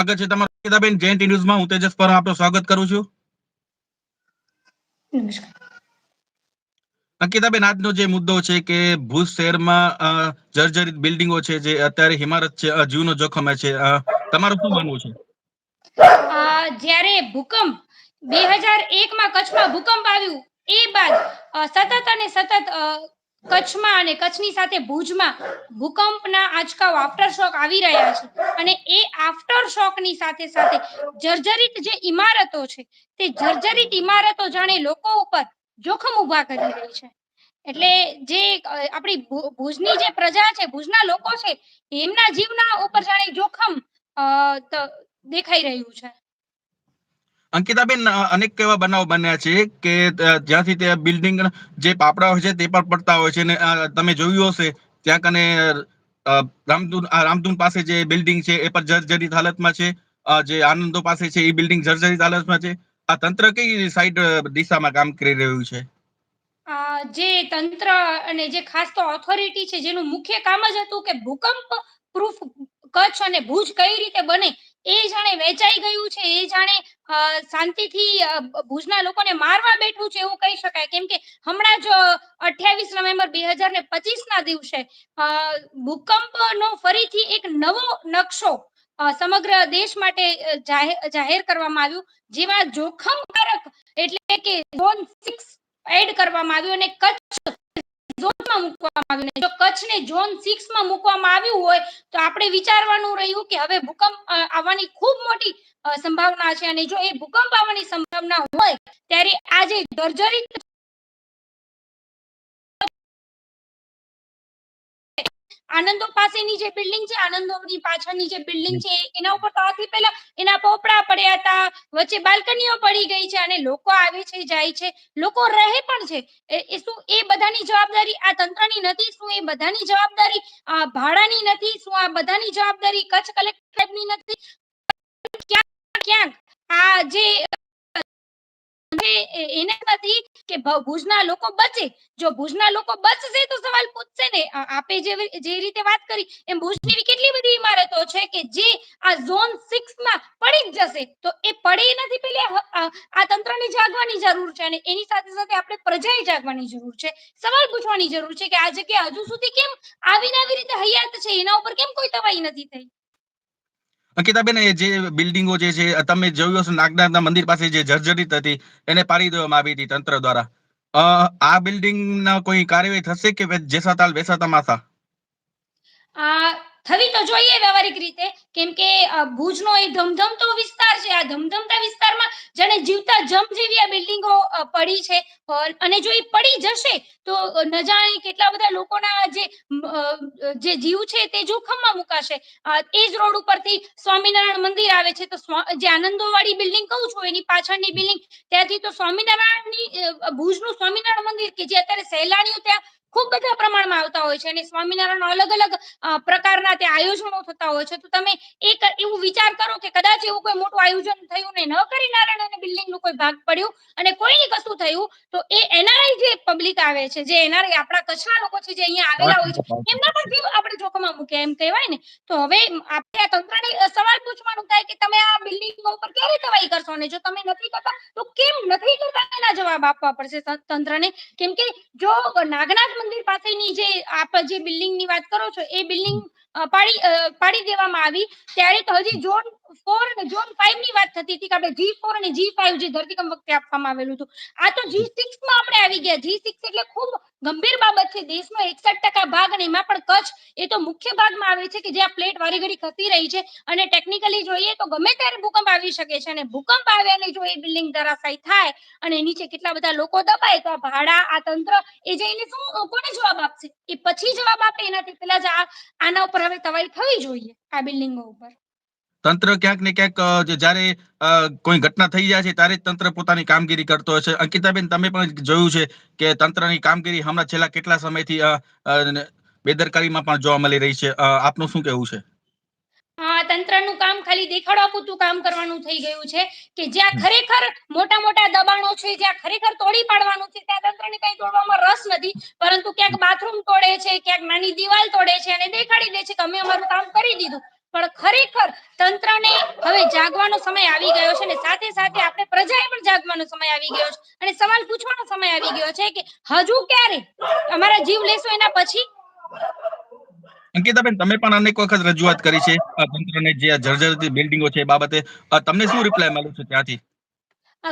સ્વાગત છે તમારું અંકિતાબેન જેન્ટ ન્યૂઝમાં. હું તેજસ પર આપનું સ્વાગત કરું છું. અંકિતાબેન આજનો જે મુદ્દો છે કે ભુજ શહેરમાં જર્જરિત બિલ્ડિંગો છે જે અત્યારે હિમારત છે જીવનો જોખમ છે. તમારું શું માનવું છે? જ્યારે ભૂકંપ બે હજાર એક માં કચ્છમાં ભૂકંપ આવ્યું એ બાદ સતત અને સતત કચ્છમાં અને કચ્છની સાથે ભુજમાં ભૂકંપના આંચકાઓ આફ્ટર શોક આવી રહ્યા છે. અને એ આફ્ટર શોકની સાથે સાથે જર્જરિત જે ઇમારતો છે, તે જર્જરિત ઇમારતો જાણે લોકો ઉપર જોખમ ઊભા કરી રહી છે. એટલે જે આપણી ભુજની જે પ્રજા છે, ભુજના લોકો છે, એમના જીવના ઉપર જાણે જોખમ દેખાઈ રહ્યું છે. અંકિતાબેન અનેક એવા બનાવ બન્યા છે કે જ્યાંથી તે બિલ્ડિંગ જે પાપડા હોય છે તે પણ પડતા હોય છે ને તમે જોયું હશે, ત્યાં કને રામધૂન રામધૂન પાસે જે બિલ્ડિંગ છે એ પણ જર્જરિત હાલતમાં છે. જે આનંદો પાસે છે એ બિલ્ડિંગ જર્જરિત હાલતમાં છે. આ તંત્ર કઈ સાઈડ દિશામાં કામ કરી રહ્યું છે? જે તંત્ર અને જે ખાસ તો ઓથોરિટી છે, જેનું મુખ્ય કામ જ હતું કે ભૂકંપ પ્રૂફ કચ્છ અને ભુજ કઈ રીતે બને એ જાણે વેચાઈ ગયું છે, એ જાણે શાંતિથી ભુજના લોકોને મારવા બેઠું છે એવું કહી શકાય. કેમ કે હમણાં જ અઠ્યાવીસ નવેમ્બર બે હજાર ને પચીસ ના દિવસે ભૂકંપનો ફરીથી એક નવો નકશો સમગ્ર દેશ માટે જાહેર કરવામાં આવ્યું, જેમાં જોખમકારક એટલે કે ઝોન સિક્સ એડ કરવામાં આવ્યું અને કચ્છ ઝોનમાં મૂકવામાં આવ્યું જો કચ્છને ઝોન સિક્સમાં મૂકવામાં આવ્યું હોય, તો આપણે વિચારવાનું રહ્યું કે હવે ભૂકંપ આવવાની ખૂબ મોટી સંભાવના છે. અને જો એ ભૂકંપ આવવાની સંભાવના હોય, ત્યારે આ જે જર્જરિત આનંદો પાસેની જે બિલ્ડિંગ છે, આનંદોની પાછળની જે બિલ્ડિંગ છે એના ઉપર તો આથી પહેલા એના પડ્યા હતા, વચ્ચે બાલ્કનીઓ પડી ગઈ છે અને લોકો આવે છે, જાય છે. લોકો રહે પણ છે. એ- શું, એ બધાની જવાબદારી આ તંત્રની નથી, શું એ બધાની જવાબદારી આ ભાડાની નથી, શું આ બધાની જવાબદારી કચ્છ કલેક્ટરની નથી? ક્યાંક ક્યાંક આ જે એને નથી કે ભુજના લોકો બચે. જો ભુજના લોકો બચશે તો સવાલ પૂછશે ને. આપે જે જે રીતે વાત કરી, એમ ભુજની એવી કેટલી બધી ઇમારતો છે કે જે આ ઝોન 6 માં પડી જ જશે? તો એ પડે નથી પેલે આ તંત્રને જાગવાની જરૂર છે અને એની સાથે સાથે આપણે પ્રજાએ જાગવાની જરૂર છે. સવાલ પૂછવાની જરૂર છે કે આ જગ્યા હજુ સુધી કેમ આવીને આવી રીતે હયાત છે? એના ઉપર કેમ કોઈ તવાઈ નથી થઈ? અંકિતાબેન જે બિલ્ડિંગો જે છે તમે જોયું હશે, નાગનાથના મંદિર પાસે જે જર્જરિત હતી, એને પાડી દેવામાં આવી હતી તંત્ર દ્વારા. આ બિલ્ડિંગ ના કોઈ કાર્યવાહી થશે કે જેસાતાલ વેસાતા માસા થવી તો જોઈએ વ્યવહારિક રીતે, કેમ કે ભુજનો એ ધમધમતો વિસ્તાર છે. આ ધમધમતા વિસ્તારમાં જાણે જીવતા જમ જેવી આ બિલ્ડિંગો પડી છે અને જો એ પડી જશે, તો ન જાણે કેટલા બધા લોકોના જે જે જીવ છે તે જોખમમાં મુકાશે. એ જ રોડ ઉપરથી સ્વામિનારાયણ મંદિર આવે છે, તો જે આનંદોવાળી બિલ્ડિંગ કહું છું, એની પાછળની બિલ્ડિંગ, ત્યાંથી તો સ્વામિનારાયણની ભુજનું સ્વામિનારાયણ મંદિર કે જે અત્યારે સહેલાણીઓ ત્યાં ખૂબ બધા પ્રમાણમાં આવતા હોય છે અને સ્વામિનારાયણ અલગ અલગ પ્રકારના તે આયોજનો થતા હોય છે. તો તમે એક એવું વિચાર કરો કે કદાચ એવું કોઈ મોટું આયોજન થયું ને ન કરી નારાયણ અને બિલ્ડિંગનું કોઈ ભાગ પડ્યું અને કોઈની કશું થયું તો એ એનઆરઆઈ જે પબ્લિક આવે છે જે એનઆરઆઈ આપણા કચ્છના લોકો છે જે અહીંયા આવેલા હોય છે એમના પણ જીવ આપણે જોખમમાં મૂક્યા એમ કહેવાય ને? તો હવે આપણે આ તંત્રને સવાલ પૂછવાનું થાય કે તમે આ બિલ્ડિંગ ઉપર ક્યારે કવાઈ કરશો? ને જો તમે નથી કરતા તો કેમ નથી કરતા એના જવાબ આપવા પડશે તંત્રને? કેમ કે જો નાગનાથ મંદિર પાસેની જે આપ જે બિલ્ડિંગની વાત કરો છો, એ બિલ્ડિંગ પાડી પાડી દેવામાં આવી. ત્યારે તો હજી ઝોન ફોર અને ઝોન ફાઈવની વાત થતી હતી કે આપણે જી ફોર અને જી ફાઈવ જે ધરતીકંપ વખતે આપવામાં આવેલું હતું. આ તો જી સિક્સમાં આપણે આવી ગયા. જી સિક્સ એટલે ખૂબ ગંભીર બાબત છે. દેશનો એકસઠ ટકા ભાગ અને એમાં પણ કચ્છ એ તો મુખ્ય ભાગમાં આવે છે કે જ્યાં પ્લેટ વારી ઘડી ખસી રહી છે. અને ટેકનિકલી જોઈએ તો ગમે ત્યારે ભૂકંપ આવી શકે છે અને ભૂકંપ આવે અને જો એ બિલ્ડિંગ ધરાશાયી થાય અને નીચે કેટલા બધા લોકો દબાય, તો આ ભાડા, આ તંત્ર એ જઈને શું કોને જવાબ આપશે? એ પછી જવાબ આપે એનાથી પહેલા જ આના ઉપર હવે તવાઈ થવી જોઈએ, આ બિલ્ડિંગો ઉપર. તંત્ર ક્યાંક ને ક્યાંક જયારે કોઈ ઘટના થઈ જાય છે, ત્યારે તંત્ર પોતાની કામગીરી કરતો છે અંકિતાબેન, તમે પણ જોયું છે કે તંત્રની કામગીરી હમણાં છેલ્લા કેટલા સમયથી બેદરકારીમાં પણ જોવા મળી રહી છે. આપનું શું કેવું છે? તંત્રનું કામ ખાલી દેખાડવા પૂરતું કામ કરવાનું થઈ ગયું છે કે જ્યાં ખરેખર મોટા મોટા દબાણો છે, જ્યાં ખરેખર તોડી પાડવાનું છે, ત્યાં તંત્રને કઈ તોડવામાં રસ નથી. પરંતુ ક્યાંક બાથરૂમ તોડે છે, ક્યાંક નાની દિવાલ તોડે છે અને દેખાડી દે છે કે અમે અમારું કામ કરી દીધું. પણ ખરેખર તંત્રને હવે જાગવાનો સમય આવી ગયો છે અને સાથે સાથે આપણે પ્રજાએ પણ જાગવાનો સમય આવી ગયો છે. અને સવાલ પૂછવાનો સમય આવી ગયો છે કે હજુ ક્યારે અમારા જીવ લેશો એના પછી? અંકિતાબેન તમે પણ અનેક વખત રજૂઆત કરી છે. તંત્રને જે જર્જરિત બિલ્ડિંગો છે એ બાબતે તમને શું રિપ્લાય મળ્યો છે ત્યાંથી?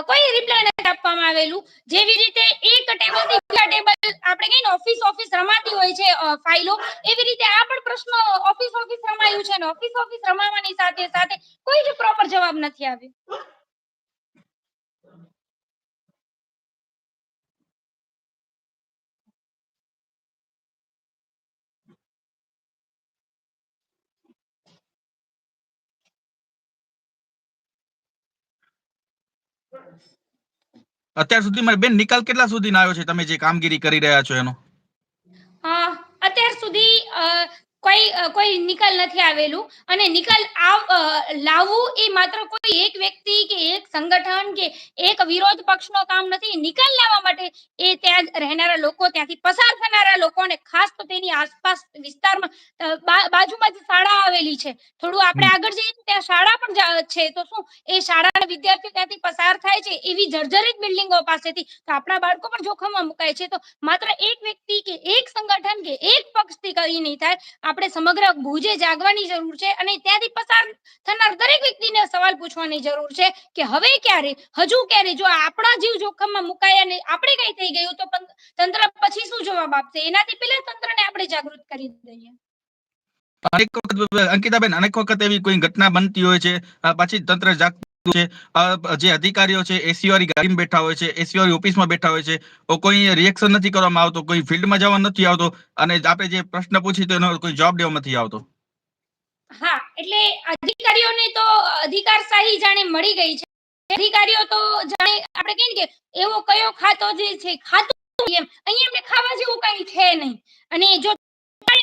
કોઈ રિપ્લાય નથી આપવામાં આવેલું. જેવી રીતે એક ટેબલથી બીજા ટેબલ આપણે કઈ ને ઓફિસ ઓફિસ રમાતી હોય છે ફાઇલો એવી રીતે આ પણ પ્રશ્ન ઓફિસ ઓફિસ રમાયું છે ને ઓફિસ ઓફિસ રમાવાની સાથે સાથે કોઈ જ પ્રોપર જવાબ નથી આવ્યો. અત્યાર સુધીમાં બેન નિકાલ કેટલા સુધી આવ્યો છે? તમે જે કામગીરી કરી રહ્યા છો એનો? અત્યાર સુધી કોઈ કોઈ નિકાલ નથી આવેલું. અને નિકાલ લાવવું એ માત્ર કોઈ એક વ્યક્તિ કે એક સંગઠન કે એક વિરોધ પક્ષનો કામ નથી. નિકાલ લાવવા માટે એ ત્યાં રહેનારા લોકો ત્યાંથી પસાર થનારા લોકોને ખાસ તો તેની આસપાસ વિસ્તારમાં બાજુમાં જે શાળા આવેલી છે. થોડું આપણે આગળ જઈએ ત્યાં શાળા પણ છે. તો શું? એ શાળાના વિદ્યાર્થીઓ ત્યાંથી પસાર થાય છે એવી જર્જરિત બિલ્ડિંગો પાસેથી. તો આપણા બાળકો પણ જોખમમાં મુકાય છે. તો માત્ર એક વ્યક્તિ કે એક સંગઠન કે એક પક્ષથી કઈ નહીં થાય. આપણે સમગ્ર ભુજે જાગવાની જરૂર છે અને ત્યાંથી પસાર થનાર દરેક વ્યક્તિને સવાલ પૂછવાની જરૂર છે કે હવે ક્યારે, હજુ ક્યારે? જો આપણા જીવ જોખમમાં મુકાયા ને આપણે કઈ થઈ ગયું, તો તંત્ર પછી શું જવાબ આપશે? એનાથી પહેલા તંત્રને આપણે જાગૃત કરી દઈએ. અનેક અંકિતાબેન, અનેક વખત એવી કોઈ ઘટના બનતી હોય છે પછી તંત્ર જાગતું જે અધિકારીઓ છે એસીઓરી ગાડીમાં બેઠા હોય છે એસીઓરી ઓફિસમાં બેઠા હોય છે કોઈ રિએક્શન નથી કરવામાં આવતો, કોઈ ફિલ્ડમાં જવા નથી આવતો, અને આપણે જે પ્રશ્ન પૂછી તો એનો કોઈ જવાબ દેવા નથી આવતો. હા, એટલે અધિકારીઓને તો અધિકારશાહી જાણે મળી ગઈ છે. અધિકારીઓ તો જાણે, આપણે કહીએ કે એવો કયો ખાતો જે છે, ખાતું એમ, અહીંયા એમને ખાવા જેવું કઈ છે નહીં. અને જો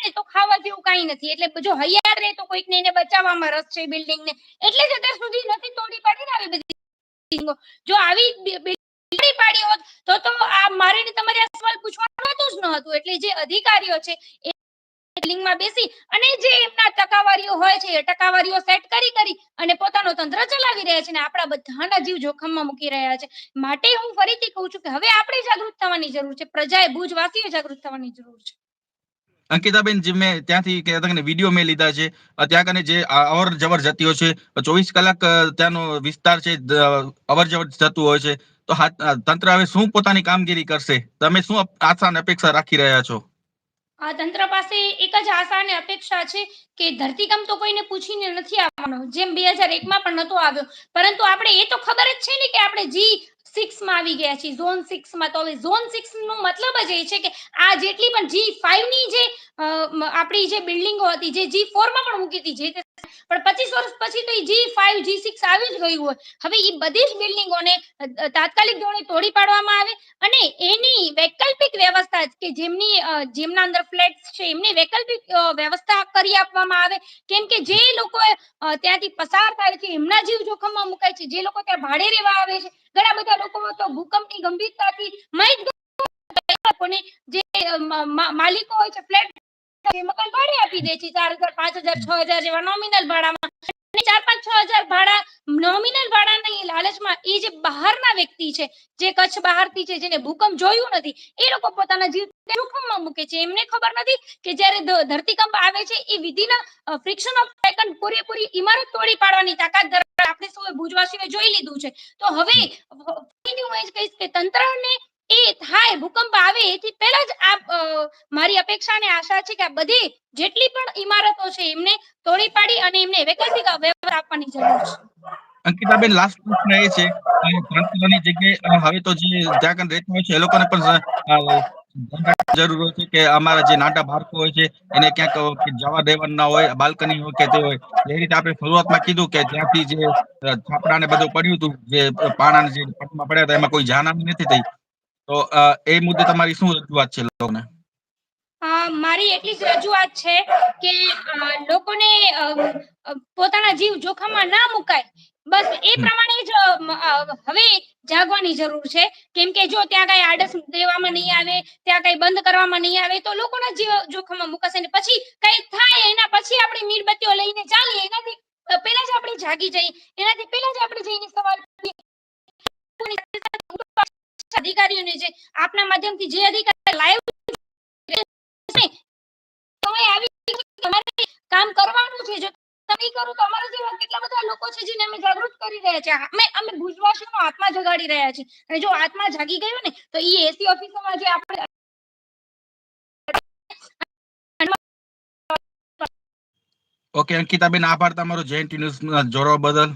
તો ખાવા જેવું કઈ નથી. એટલે જો હૈયાર રહે તો કોઈકને એને બચાવવામાં રસ છે બિલ્ડિંગ ને એટલે જ અત્યાર સુધી નથી તોડી પાડી ને આવી બધી જો આવી બિ- બિ- તોડી પાડી હોત, તો તો આ મારે તમારે આ સવાલ પૂછવાનું હતું જ ન હતું. એટલે જે અધિકારીઓ છે એ બિલ્ડિંગમાં બેસી અને જે એમના ટકાવારીઓ હોય છે એ ટકાવારીઓ સેટ કરી કરી અને પોતાનો તંત્ર ચલાવી રહ્યા છે અને આપણા બધાના જીવ જોખમમાં મૂકી રહ્યા છે. માટે હું ફરીથી કહું છું કે હવે આપણે જાગૃત થવાની જરૂર છે. પ્રજાએ ભુજવાસીઓ જાગૃત થવાની જરૂર છે. અંકિતાબેન, જે મેં ત્યાંથી તમને વીડિયો મેં લીધા છે. ત્યાં કને જે અવર જવર જતી હોય છે ચોવીસ કલાક ત્યાંનો વિસ્તાર છે અવર જવર જતું હોય છે. તો તંત્ર હવે શું પોતાની કામગીરી કરશે? તમે શું આશા અને અપેક્ષા રાખી રહ્યા છો? આ તંત્ર પાસે એક જ આશા અને અપેક્ષા છે કે ધરતીકંપ તો કોઈને પૂછીને નથી આવવાનો. જેમ બે હજાર એકમાં પણ નતો આવ્યો. પરંતુ આપણે એ તો ખબર જ છે ને કે આપણે જી સિક્સમાં આવી ગયા છીએ. ઝોન સિક્સમાં તો હવે ઝોન સિક્સ નો મતલબ જ એ છે કે આ જેટલી પણ જી ફાઈવની જે આપણી જે બિલ્ડિંગો હતી, જે જી ફોરમાં પણ મૂકી હતી, જે પણ પચીસ વર્ષ પછી તો એ જી ફાઈવ જી સિક્સ આવી જ ગયું હોય. હવે એ બધી જ બિલ્ડિંગોને તાત્કાલિક ધોરણે તોડી પાડવામાં આવે અને એની વૈકલ્પિક વ્યવસ્થા કે જેમની જેમના અંદર ફ્લેટ્સ છે, એમની વૈકલ્પિક વ્યવસ્થા કરી આપવામાં આવે. કેમ કે જે લોકો ત્યાંથી પસાર થાય છે, એમના જીવ જોખમમાં મુકાય છે, જે લોકો ત્યાં ભાડે રહેવા આવે છે, ઘણા બધા લોકો તો ભૂકંપની ગંભીરતાથી મય લોકોને જે માલિકો હોય છે, ફ્લેટ મકાન ભાડે આપી દે છે, ચાર હજાર, પાંચ હજાર, છ હજાર જેવા નોમિનલ ભાડામાં. ચાર પાંચ છ હજાર ભાડા નોમિનલ ભાડાની લાલચમાં, એ જે બહારના વ્યક્તિ છે, જે કચ્છ બહારથી છે, જેને ભૂકંપ જોયું નથી, એ લોકો પોતાના જીવ જોખમમાં મૂકે છે. એમને ખબર નથી કે જ્યારે ધરતીકંપ આવે છે, એ વિધિના ફ્રિક્શન ઓફ સેકન્ડ પૂરેપૂરી ઇમારત તોડી પાડવાની તાકાત ધરાવે આપણે સૌએ ભુજવાસીઓએ જોઈ લીધું છે. તો હવે હું એ જ કહીશ કે તંત્રને એ થાય, ભૂકંપ આવે, એથી પહેલા જ આ મારી અપેક્ષા અને આશા છે કે આ બધી જેટલી પણ ઇમારતો છે, એમને તોડી પાડી અને એમને વૈકલ્પિક વ્યવહાર આપવાની જરૂર છે. અંકિતાબેન લાસ્ટ પ્રશ્ન એ છે તંત્રની જગ્યાએ હવે તો જે ત્યાં રહેતા હોય છે, એ લોકોને પણ જરૂર હોય છે કે અમારા જે નાટા બાળકો હોય છે, એને ક્યાંક જવા દેવાનું ના હોય, બાલ્કની હોય કે તે હોય, એ રીતે આપણે શરૂઆતમાં કીધું કે જ્યાંથી જે છાપડા ને બધું પડ્યું હતું, જે પાણા જે પટમાં પડ્યા હતા, એમાં કોઈ જાનહાની નથી થઈ. તો એ મુદ્દે તમારી શું રજૂઆત છે લોકોને? મારી એટલી જ રજૂઆત છે કે લોકોને પોતાના જીવ જોખમમાં ના મુકાય. બસ એ પ્રમાણે જ હવે જાગવાની જરૂર છે. કેમ કે જો ત્યાં કઈ આડસ દેવામાં નહીં આવે ત્યાં કઈ બંધ કરવામાં નહીં આવે તો લોકોના જીવ જોખમમાં મુકાશે ને પછી કઈ થાય એના પછી આપણે મીણબત્તીઓ લઈને ચાલીએ. એનાથી પહેલા જ આપણે જાગી જઈએ. એનાથી પહેલા જ આપણે જઈને અધિકારીઓને જે આપના માધ્યમથી જે અધિકારી લાઈવ કામ કરવાનું છે. જો તમે કરો તો અમારા જેવા કેટલા બધા લોકો છે જેને અમે જાગૃત કરી રહ્યા છે. અમે અમે ભુજવાસીઓનો આત્મા જગાડી રહ્યા છે. અને જો આત્મા જાગી ગયો ને તો એ એસી ઓફિસોમાં જે આપણે ઓકે અંકિતાબેન આભાર તમારો. જયંતિ ન્યૂઝ જોડવા બદલ.